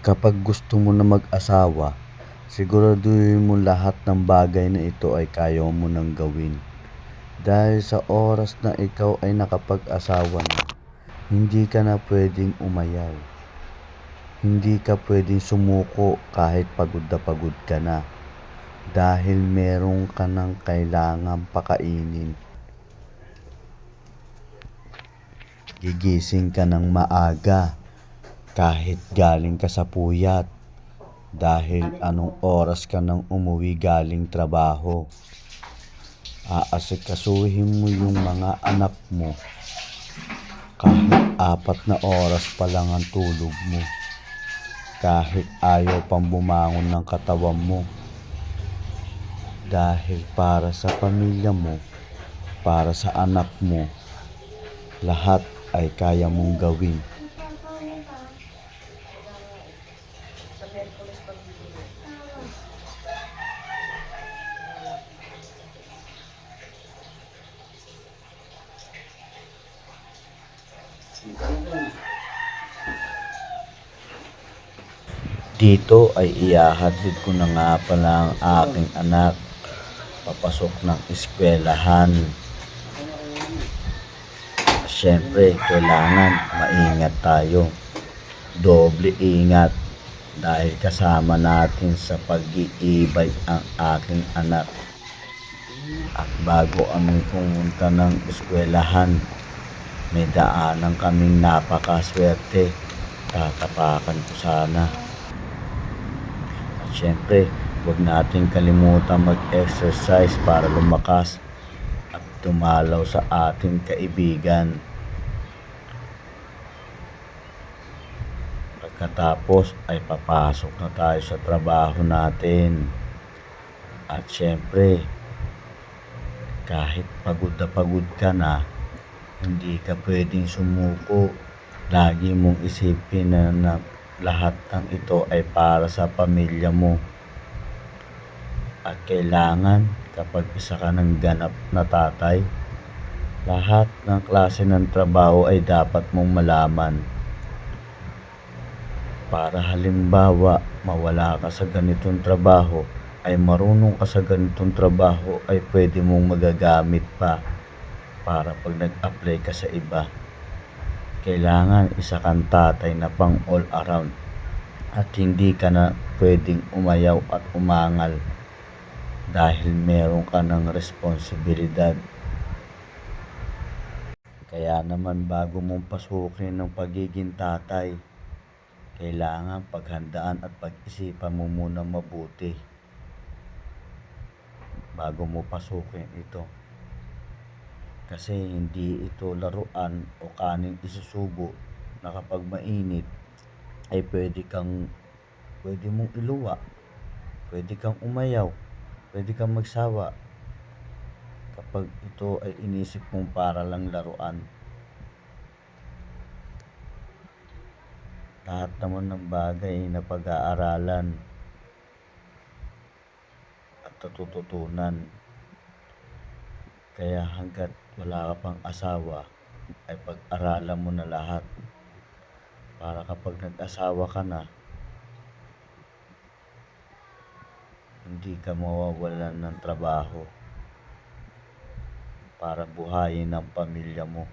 Kapag gusto mo na mag-asawa, siguraduhin mo lahat ng bagay na ito ay kaya mo nang gawin. Dahil sa oras na ikaw ay nakapag-asawa na, hindi ka na pwedeng umayaw. Hindi ka pwedeng sumuko kahit pagod na pagod ka na. Dahil meron ka ng kailangang pakainin. Gigising ka ng maaga kahit galing ka sa puyat. Dahil anong oras ka nang umuwi galing trabaho. Aasikasuhin mo yung mga anak mo kahit apat na oras pa lang ang tulog mo. Kahit ayaw pang bumangon ng katawan mo. Dahil para sa pamilya mo, para sa anak mo, lahat ay kaya mong gawin. Dito ay ihahatid ko na nga pala ang aking anak papasok ng eskwelahan. Siyempre, kailangan maingat tayo. Doble ingat dahil kasama natin sa pag-iibay ang aking anak. At bago kami pumunta ng eskwelahan, may daanan kaming napakaswerte. Tatapakan ko sana. At syempre, huwag natin kalimutan mag-exercise para lumakas at dumalaw sa ating kaibigan. Pagkatapos ay papasok na tayo sa trabaho natin. At syempre, kahit pagod na pagod ka na, hindi ka pwedeng sumuko. Lagi mong isipin na, na lahat ng ito ay para sa pamilya mo. At kailangan kapag isa ka ng ganap na tatay, lahat ng klase ng trabaho ay dapat mong malaman. Para halimbawa, mawala ka sa ganitong trabaho, ay marunong ka sa ganitong trabaho ay pwede mong magagamit pa para pag nag-apply ka sa iba. Kailangan isa kang tatay na pang all around at hindi ka na pwedeng umayaw at umangal dahil meron ka ng responsibilidad. Kaya naman bago mong pasukin ng pagiging tatay, kailangan paghandaan at pag-isipan mo muna mabuti bago mo pasukin ito. Kasi hindi ito laruan o kaning isusubo na kapag mainit ay pwede kang pwede mong iluwa, pwede kang umayaw, pwede kang magsawa kapag ito ay inisip mong para lang laruan. Lahat naman ng bagay na pag-aaralan at natututunan. Kaya hanggat wala ka pang asawa, ay pag-aralan mo na lahat. Para kapag nag-asawa ka na, hindi ka mawawalan ng trabaho para buhayin ang pamilya mo.